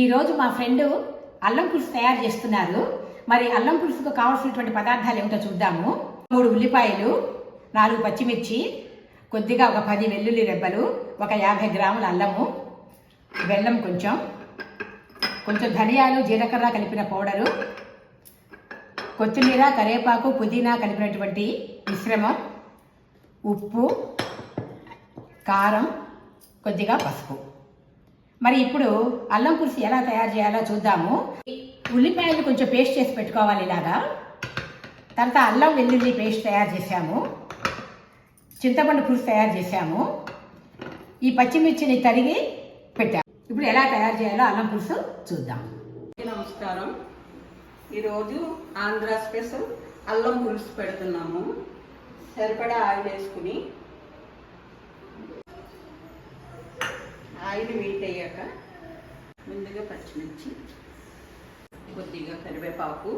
ఈరోజు మా ఫ్రెండ్ అల్లం పులుసు తయారు చేస్తున్నారు. మరి అల్లం పులుసుకు కావాల్సినటువంటి పదార్థాలు ఏమిటో చూద్దాము. మూడు ఉల్లిపాయలు నాలుగు పచ్చిమిర్చి కొద్దిగా ఒక పది వెల్లుల్లి రెబ్బలు ఒక యాభై గ్రాముల అల్లము బెల్లం కొంచెం కొంచెం ధనియాలు జీలకర్ర కలిపిన పౌడరు కొత్తిమీర కరివేపాకు పుదీనా కలిపినటువంటి మిశ్రమం ఉప్పు కారం కొద్దిగా పసుపు. మరి ఇప్పుడు అల్లం పులుసు ఎలా తయారు చేయాలో చూద్దాము. ఉల్లిపాయలు కొంచెం పేస్ట్ చేసి పెట్టుకోవాలి ఇలాగా. తర్వాత అల్లం వెల్లుల్లి పేస్ట్ తయారు చేసాము చింతపండు పులుసు తయారు చేసాము ఈ పచ్చిమిర్చిని తరిగి పెట్టాము. ఇప్పుడు ఎలా తయారు చేయాలో అల్లం పులుసు చూద్దాం. నమస్కారం. ఈరోజు ఆంధ్ర స్పెషల్ అల్లం పులుసు పెడుతున్నాము. సరిపడా ఆయిల్ వేసుకుని ఆయిల్ వీట్ అయ్యాక ముందుగా పచ్చిమిర్చి కొద్దిగా కరివేపాకు.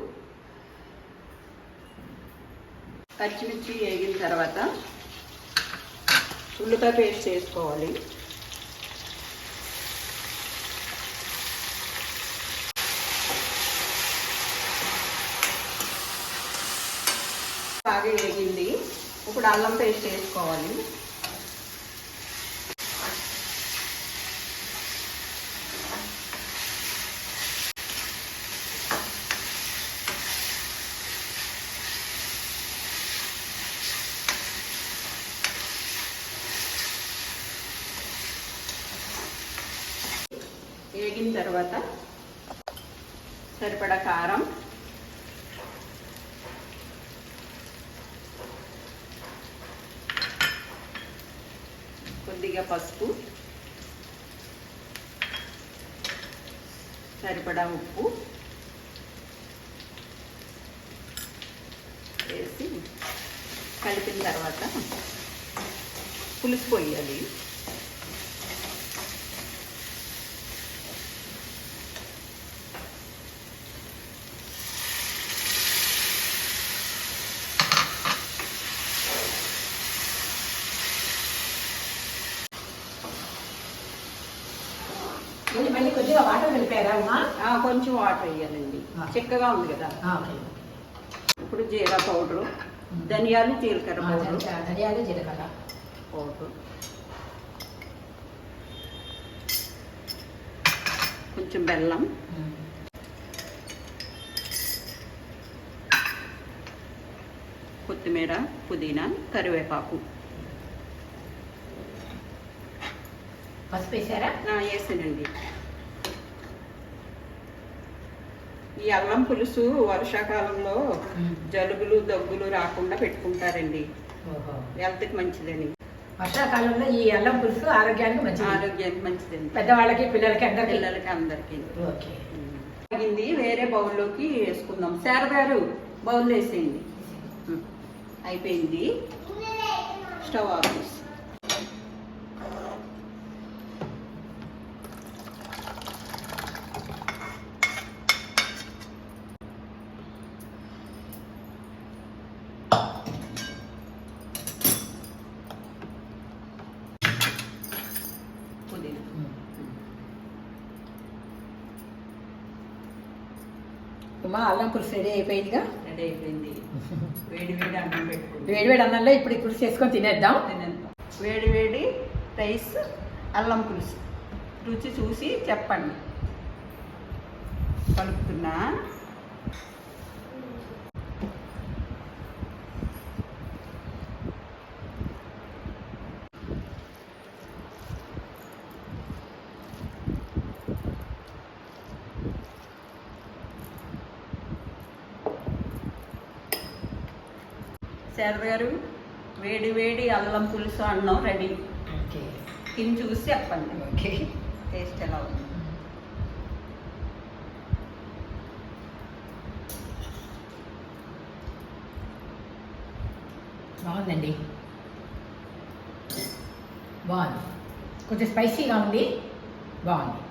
పచ్చిమిర్చి వేగిన తర్వాత ఉల్లిపాయ పేస్ట్ వేసుకోవాలి బాగా వేగింది. ఇప్పుడు అల్లం పేస్ట్ వేసుకోవాలి వేగిన తర్వాత సరిపడా కారం. కొద్దిగా పసుపు. సరిపడా ఉప్పు. వేసి కలిపిన తర్వాత పులుసు పోయాలి. మళ్ళీ మళ్ళీ కొద్దిగా వాటర్ కలిపారా? అమ్మా ఆ, కొంచెం వాటర్ వేయాలండి. చిక్కగా ఉంది కదా. ఇప్పుడు జీరా పౌడరు ధనియాలు జీలకర్ర పౌడరు. ధనియాలు జీలకర్ర. పౌడరు. కొంచెం బెల్లం. కొత్తిమీర పుదీనా కరివేపాకు. పసుపు వేసారా? వేసానండి. ఈ అల్లం పులుసు వర్షాకాలంలో జలుబులు దగ్గులు రాకుండా పెట్టుకుంటారండి. హెల్త్కి మంచిదని. వర్షాకాలంలో ఈ అల్లం పులుసు ఆరోగ్యానికి మంచిది. ఆరోగ్యానికి మంచిదండి. పెద్దవాళ్ళకి పిల్లలకి అందరికి? పిల్లలకి అందరికీ. ఓకే. తగ్గింది వేరే బౌల్లోకి వేసుకుందాం. శారదారు బౌల్ వేసేయండి. అయిపోయింది. స్టవ్ ఆఫ్ చేసి పుదీనా ఉమా అల్లం పులుసు రెడీ అయిపోయిందిగా? రెడీ అయిపోయింది. వేడి వేడి అన్నం పెట్టుకుంది వేడి వేడి అన్నంలో ఇప్పుడు ఈ పులుసు చేసుకొని తినేద్దాం. వేడి వేడి రైస్ అల్లం పులుసు. రుచి చూసి చెప్పండి. కలుపుతున్నా. శారద గారు వేడి వేడి అల్లం పులుసు అన్నం రెడీ. ఓకే. తిని చూసి చెప్పండి. ఓకే. టేస్ట్ ఎలా ఉంది? బాగుందండి. బాగుంది. కొంచెం స్పైసీగా ఉంది. బాగుంది.